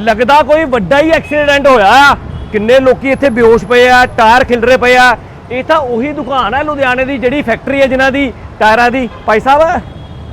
ਲੱਗਦਾ ਕੋਈ ਵੱਡਾ ਹੀ ਐਕਸੀਡੈਂਟ ਹੋਇਆ ਆ। ਕਿੰਨੇ ਲੋਕੀ ਇੱਥੇ ਬੇਹੋਸ਼ ਪਏ ਆ, ਟਾਇਰ ਖਿਲਰੇ ਪਏ ਆ। ਇਹ ਤਾਂ ਉਹੀ ਦੁਕਾਨ ਹੈ ਲੁਧਿਆਣੇ ਦੀ, ਜਿਹੜੀ ਫੈਕਟਰੀ ਹੈ ਜਿਨ੍ਹਾਂ ਦੀ ਟਾਇਰਾਂ ਦੀ। ਭਾਈ ਸਾਹਿਬ,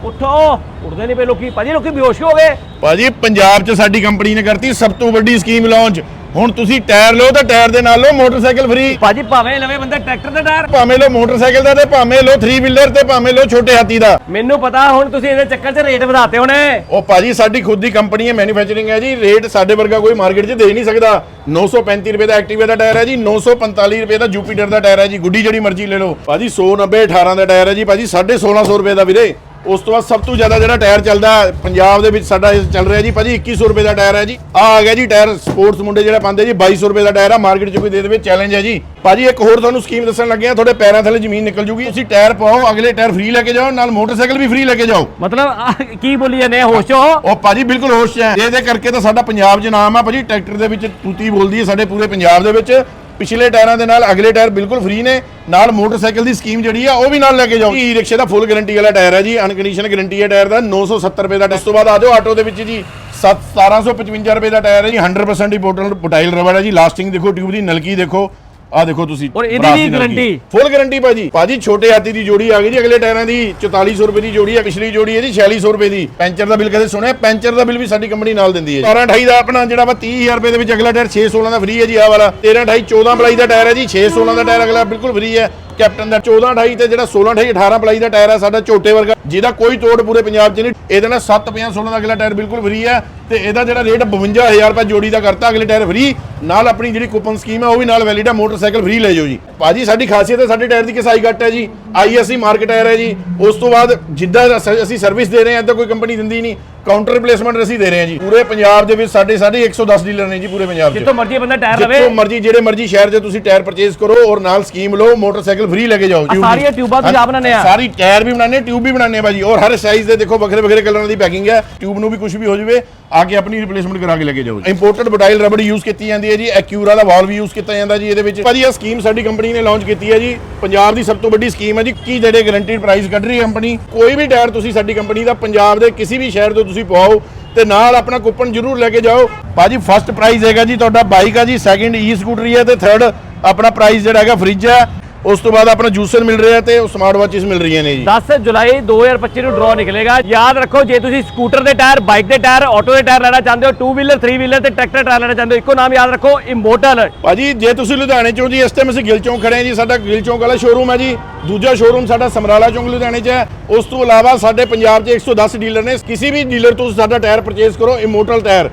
ਉੱਠੋ, ਉੱਠਦੇ ਨਹੀਂ ਪਏ ਲੋਕੀ। ਭਾਜੀ, ਲੋਕੀ ਬੇਹੋਸ਼ ਹੋ ਗਏ। ਭਾਜੀ, ਪੰਜਾਬ 'ਚ ਸਾਡੀ ਕੰਪਨੀ ਨੇ ਕਰਤੀ ਸਭ ਤੋਂ ਵੱਡੀ ਸਕੀਮ ਲਾਂਚ। ਹੁਣ ਤੁਸੀਂ ਟਾਇਰ ਲਓ ਤਾਂ ਟਾਇਰ ਦੇ ਨਾਲ ਲਓ ਮੋਟਰਸਾਈਕਲ ਫ੍ਰੀ ਭਾਜੀ ਭਾਵੇਂ ਲਵੇ ਬੰਦਾ ਟਰੈਕਟਰ ਦਾ ਟਾਇਰ। ਭਾਵੇਂ ਲਓ ਮੋਟਰਸਾਈਕਲ ਦਾ ਤੇ ਭਾਵੇਂ ਲਓ 3 ਵੀਲਰ ਤੇ ਭਾਵੇਂ ਲਓ ਛੋਟੇ ਹਾਥੀ ਦਾ। ਮੈਨੂੰ ਪਤਾ ਹੁਣ ਤੁਸੀਂ ਇਹਦੇ ਚੱਕਰ 'ਚ ਰੇਟ ਵਧਾਤੇ ਹੋਣੇ। ਉਹ ਭਾਜੀ ਸਾਡੀ ਖੁਦ ਦੀ ਕੰਪਨੀ ਹੈ ਮੈਨੂਫੈਕਚਰਿੰਗ ਹੈ ਜੀ। ਰੇਟ ਸਾਡੇ ਵਰਗਾ ਕੋਈ ਮਾਰਕੀਟ 'ਚ ਦੇ ਨਹੀਂ ਸਕਦਾ। 935 ਰੁਪਏ ਦਾ ਐਕਟਿਵਾ ਦਾ ਟਾਇਰ ਹੈ ਜੀ 945 ਰੁਪਏ ਦਾ ਜੂਪੀਟਰ ਦਾ ਟਾਇਰ ਹੈ ਜੀ। ਗੁੱਡੀ ਜਿਹੜੀ ਮਰਜ਼ੀ ਲੈ ਲਓ। ਭਾਜੀ 190 18 ਦਾ ਟਾਇਰ ਹੈ ਜੀ। ਭਾਜੀ 1650 ਰੁਪਏ ਦਾ ਵੀਰੇ। ਉਸ ਤੋਂ ਬਾਅਦ ਸਭ ਤੋਂ ਜ਼ਿਆਦਾ ਜਿਹੜਾ ਟਾਇਰ ਚੱਲਦਾ ਪੰਜਾਬ ਦੇ ਵਿੱਚ ਸਾਡਾ ਇਹ ਚੱਲ ਰਿਹਾ ਜੀ ਭਾਜੀ 2100 ਰੁਪਏ ਦਾ ਟਾਇਰ ਹੈ ਜੀ। ਆ ਆ ਗਿਆ ਜੀ ਟਾਇਰ ਸਪੋਰਟਸ ਮੁੰਡੇ ਜਿਹੜਾ ਪਾਉਂਦੇ ਜੀ 2200 ਰੁਪਏ ਦਾ ਟਾਇਰ ਆ ਮਾਰਕੀਟ 'ਚ ਕੋਈ ਦੇ ਦੇਵੇ ਚੈਲੰਜ ਹੈ ਜੀ। ਭਾਜੀ ਇੱਕ ਹੋਰ ਤੁਹਾਨੂੰ ਸਕੀਮ ਦੱਸਣ ਲੱਗੇ ਆ ਤੁਹਾਡੇ ਪੈਰਾਂ ਥੱਲੇ ਜ਼ਮੀਨ ਨਿਕਲ ਜੂਗੀ ਤੁਸੀਂ ਟਾਇਰ ਪਾਓ ਅਗਲੇ ਟਾਇਰ ਫ੍ਰੀ ਲੈ ਕੇ ਜਾਓ ਨਾਲ ਮੋਟਰਸਾਈਕਲ ਵੀ ਫ੍ਰੀ ਲੈ ਕੇ ਜਾਓ। ਮਤਲਬ ਆਹ ਕੀ ਬੋਲੀ ਜਾਂਦੇ ਆ ਹੋਸ਼ ਹੋ? ਉਹ ਭਾਜੀ ਬਿਲਕੁਲ ਹੋਸ਼ 'ਚ ਹੈ। ਇਹਦੇ ਕਰਕੇ ਤਾਂ ਸਾਡਾ ਪੰਜਾਬ 'ਚ ਨਾਮ ਆ ਭਾਜੀ ਟਰੈਕਟਰ ਦੇ ਵਿੱਚ ਤੂਤੀ ਬੋਲਦੀ ਹੈ ਸਾਡੇ ਪੂਰੇ ਪੰਜਾਬ ਦੇ ਵਿੱਚ। ਪਿਛਲੇ ਟਾਇਰਾਂ ਦੇ ਨਾਲ ਅਗਲੇ ਟਾਇਰ ਬਿਲਕੁਲ ਫ੍ਰੀ ਨੇ। ਨਾਲ ਮੋਟਰਸਾਈਕਲ ਦੀ ਸਕੀਮ ਜਿਹੜੀ ਆ, ਉਹ ਵੀ ਨਾਲ ਲੈ ਕੇ ਜਾਓ। ਈ ਰਿਕਸ਼ੇ ਦਾ ਫੁੱਲ ਗਾਰੰਟੀ ਵਾਲਾ ਟਾਇਰ ਹੈ ਜੀ ਅਨਕੰਡੀਸ਼ਨ ਗਾਰੰਟੀ ਹੈ ਟਾਇਰ ਦਾ 970 ਰੁਪਏ ਦਾ। ਇਸ ਤੋਂ ਬਾਅਦ ਆ ਜਾਓ ਆਟੋ ਦੇ ਵਿੱਚ ਜੀ 7 1755 ਰੁਪਏ ਦਾ ਟਾਇਰ ਹੈ ਜੀ 100% ਹੀ ਬੋਟਲ ਰਬੜ ਹੈ ਜੀ। ਲਾਸਟਿੰਗ ਦੇਖੋ ਟਿਊਬ ਦੀ ਨਲਕੀ ਦੇਖੋ। ਆ ਦੇਖੋ ਤੁਸੀਂ ਔਰ ਇਹਦੀ ਵੀ guarantee? Full guarantee. ਭਾਜੀ। ਭਾਜੀ ਛੋਟੇ ਹਾਥੀ ਦੀ ਜੋੜੀ ਆ ਗਈ ਜੀ ਅਗਲੇ ਟਾਇਰਾਂ ਦੀ 4400 ਰੁਪਏ ਦੀ ਜੋੜੀ ਹੈ ਪਿਛਲੀ ਜੋੜੀ ਜੀ 4600 ਰੁਪਏ ਦੀ। ਪੈਂਚਰ ਦਾ ਬਿੱਲ ਕਦੇ ਸੁਣਿਆ? ਪੈਂਚਰ ਦਾ ਬਿੱਲ ਵੀ ਸਾਡੀ ਕੰਪਨੀ ਨਾਲ ਦਿੰਦੀ ਹੈ 12 28 ਦਾ ਆਪਣਾ ਜਿਹੜਾ ਵਾ 30000 ਰੁਪਏ ਦੇ ਵਿੱਚ ਅਗਲਾ ਟਾਇਰ 6 16 ਦਾ ਫ੍ਰੀ ਹੈ ਜੀ ਆਹ ਵਾਲਾ। 13 28 14 ਪਲਾਈ ਦਾ ਟਾਇਰ ਹੈ ਜੀ 6 16 ਦਾ ਟਾਇਰ ਅਗਲਾ ਬਿਲਕੁਲ ਫ੍ਰੀ ਹੈ। ਕੈਪਟਨ ਦਾ 14 28 ਤੇ ਜਿਹੜਾ 16 28 18 ਪਲਾਈ ਦਾ ਟਾਇਰ ਹੈ ਸਾਡਾ ਝੋਟੇ ਵਰਗਾ, ਜਿਹਦਾ ਕੋਈ ਤੋੜ ਪੂਰੇ ਪੰਜਾਬ 'ਚ ਨਹੀਂ। ਇਹਦੇ ਨਾਲ 7 50 16 ਦਾ ਅਗਲਾ ਟਾਇਰ ਬਿਲਕੁਲ ਫ੍ਰੀ ਹੈ ਤੇ ਇਹਦਾ ਜਿਹੜਾ ਰੇਟ 52000 ਰੁਪਏ ਜੋੜੀ ਦਾ ਕਰਤਾ, ਅਗਲੇ ਟਾਇਰ ਫ੍ਰੀ ਨਾਲ ਆਪਣੀ ਜਿਹੜੀ ਕੂਪਨ ਸਕੀਮ ਹੈ ਉਹ ਵੀ ਨਾਲ ਵੈਲਿਡ ਹੈ ਮੋਟਰਸਾਈਕਲ ਫ੍ਰੀ ਲੈ ਜਾਓ ਜੀ। ਭਾਜੀ ਸਾਡੀ ਖਾਸੀਅਤ ਹੈ ਸਾਡੇ ਟਾਇਰ ਦੀ ਕਿਸਾਈ ਘੱਟ ਹੈ ਜੀ। ਆਈਐਸਸੀ ਮਾਰਕੀਟ ਟਾਇਰ ਹੈ ਜੀ। ਉਸ ਤੋਂ ਬਾਅਦ ਜਿੱਦਾਂ ਅਸ- ਅਸੀਂ ਸਰਵਿਸ ਦੇ ਰਹੇ ਹਾਂ ਤਾਂ ਕੋਈ ਕੰਪਨੀ ਦਿੰਦੀ ਨਹੀਂ। ਕਾਊਂਟਰ ਰਿਪਲੇਸਮੈਂਟ ਅਸੀਂ ਦੇ ਰਹੇ ਹਾਂ ਜੀ। ਪੂਰੇ ਪੰਜਾਬ ਦੇ ਵਿੱਚ ਸਾਡੇ ਸਾਡੇ 110 ਡੀਲਰ ਨੇ ਜੀ ਪੂਰੇ ਪੰਜਾਬ 'ਚ ਜਿੱਥੋਂ ਮਰਜ਼ੀ ਬੰਦਾ ਟਾਇਰ ਲਵੇ। ਜਿੱਥੋਂ ਮਰਜ਼ੀ ਜਿਹੜੇ ਮਰਜ਼ੀ ਸ਼ਹਿਰ 'ਚ ਤੁਸੀਂ ਟਾਇਰ ਪਰਚੇਸ ਕਰੋ ਔਰ ਨਾਲ ਸਕੀਮ ਲਓ ਮੋਟਰਸਾਈਕਲ ਫ੍ਰੀ ਲੈ ਕੇ ਜਾਓ। ਆਹ ਸਾਰੀਆਂ ਟਿਊਬਾਂ ਤੁਸੀਂ ਆਪ ਬਣਾਉਂਦੇ ਆ? ਸਾਰੀ ਟਾਇਰ ਵੀ ਬਣਾਉਂਦੇ ਟਿਊਬ ਵੀ ਬਣਾਉਂਦੇ ਆ ਭਾਜੀ। ਔਰ ਹਰ ਸਾਈਜ਼ ਦੇ ਦੇਖੋ ਵੱਖਰੇ ਵੱਖਰੇ ਕਲਰਾਂ ਦੀ ਪੈਕਿੰਗ ਹੈ। ਟਿਊਬ ਨੂੰ ਵੀ ਕੁਝ ਵੀ ਹੋ ਜਾਵੇ। ਆ ਕੇ ਆਪਣੀ ਰਿਪਲੇਸਮੈਂਟ ਕਰਾ ਕੇ ਲੈ ਕੇ ਜਾਓ ਇੰਪੋਰਟਡ ਬਟਾਈਲ ਰਬੜ ਯੂਜ਼ ਕੀਤੀ ਜਾਂਦੀ ਹੈ ਜੀ ਐਕਿਊਰਾ ਦਾ ਵਾਲਵ ਯੂਜ਼ ਕੀਤਾ ਜਾਂਦਾ ਜੀ, ਇਹਦੇ ਵਿੱਚ। ਭਾਜੀ, ਇਹ ਸਕੀਮ ਸਾਡੀ ਕੰਪਨੀ ਨੇ ਲਾਂਚ ਕੀਤੀ ਹੈ ਜੀ। ਪੰਜਾਬ ਦੀ ਸਭ ਤੋਂ ਵੱਡੀ ਸਕੀਮ ਹੈ ਜੀ, ਕੀ ਜਿਹੜੇ ਗਰੰਟੀਡ ਪ੍ਰਾਈਸ ਕੱਢ ਰਹੀ ਹੈ ਕੰਪਨੀ ਕੋਈ ਵੀ ਟਾਇਰ ਤੁਸੀਂ ਸਾਡੀ ਕੰਪਨੀ ਦਾ, ਪੰਜਾਬ ਦੇ ਕਿਸੇ ਵੀ ਸ਼ਹਿਰ ਤੋਂ ਤੁਸੀਂ ਪਵਾਓ ਤੇ ਨਾਲ ਆਪਣਾ ਕੂਪਨ ਜ਼ਰੂਰ ਲੈ ਕੇ ਜਾਓ। ਭਾਜੀ ਫਸਟ ਪ੍ਰਾਈਜ਼ ਹੈਗਾ ਜੀ, ਤੁਹਾਡਾ ਬਾਈਕ ਆ ਜੀ ਸੈਕਿੰਡ ਈ ਸਕੂਟਰੀ ਹੈ ਤੇ ਥਰਡ ਆਪਣਾ ਪ੍ਰਾਈਜ਼ ਜਿਹੜਾ ਹੈਗਾ ਫ੍ਰਿਜ ਹੈ। ਉਸ ਤੋਂ ਬਾਅਦ ਆਪਣਾ ਜੂਸਰ ਮਿਲ ਰਿਹਾ ਤੇ ਸਮਾਰਟ ਵਾਚਿਸ ਮਿਲ ਰਹੀਆਂ ਨੇ ਜੀ। 10 ਜੁਲਾਈ 2025 ਨੂੰ ਡਰਾਅ ਨਿਕਲੇਗਾ। ਯਾਦ ਰੱਖੋ ਜੇ ਤੁਸੀਂ ਸਕੂਟਰ ਦੇ ਟਾਇਰ ਬਾਈਕ ਦੇ ਟਾਇਰ ਆਟੋ ਦੇ ਟਾਇਰ ਲੈਣਾ ਚਾਹੁੰਦੇ ਹੋ 2 ਵੀਲਰ 3 ਵੀਲਰ ਤੇ ਟਰੈਕਟਰ ਟਾਇਰ ਲੈਣਾ ਚਾਹੁੰਦੇ ਹੋ ਇੱਕੋ ਨਾਮ ਯਾਦ ਰੱਖੋ ਇਮੋਰਟਲ ਭਾਜੀ ਜੇ ਤੁਸੀਂ ਲੁਧਿਆਣੇ ਚੋਂ ਜੀ ਇਸ ਟਾਈਮ ਅਸੀਂ ਗਿੱਲ ਚੌਂਕ ਖੜੇ ਹਾਂ ਜੀ ਸਾਡਾ ਗਿੱਲ ਚੌਂਕ ਵਾਲਾ ਸ਼ੋਰੂਮ ਹੈ ਜੀ। ਦੂਜਾ ਸ਼ੋਰੂਮ ਸਾਡਾ ਸਮਰਾਲਾ ਚੌਂਕ ਲੁਧਿਆਣੇ 'ਚ ਹੈ। ਉਸ ਤੋਂ ਇਲਾਵਾ ਸਾਡੇ ਪੰਜਾਬ 'ਚ 110 ਡੀਲਰ ਨੇ। ਕਿਸੇ ਵੀ ਡੀਲਰ ਤੋਂ ਸਾਡਾ ਟਾਇਰ ਪਰਚੇਸ ਕਰੋ ਇਮੋਰਟਲ ਟਾਇਰ।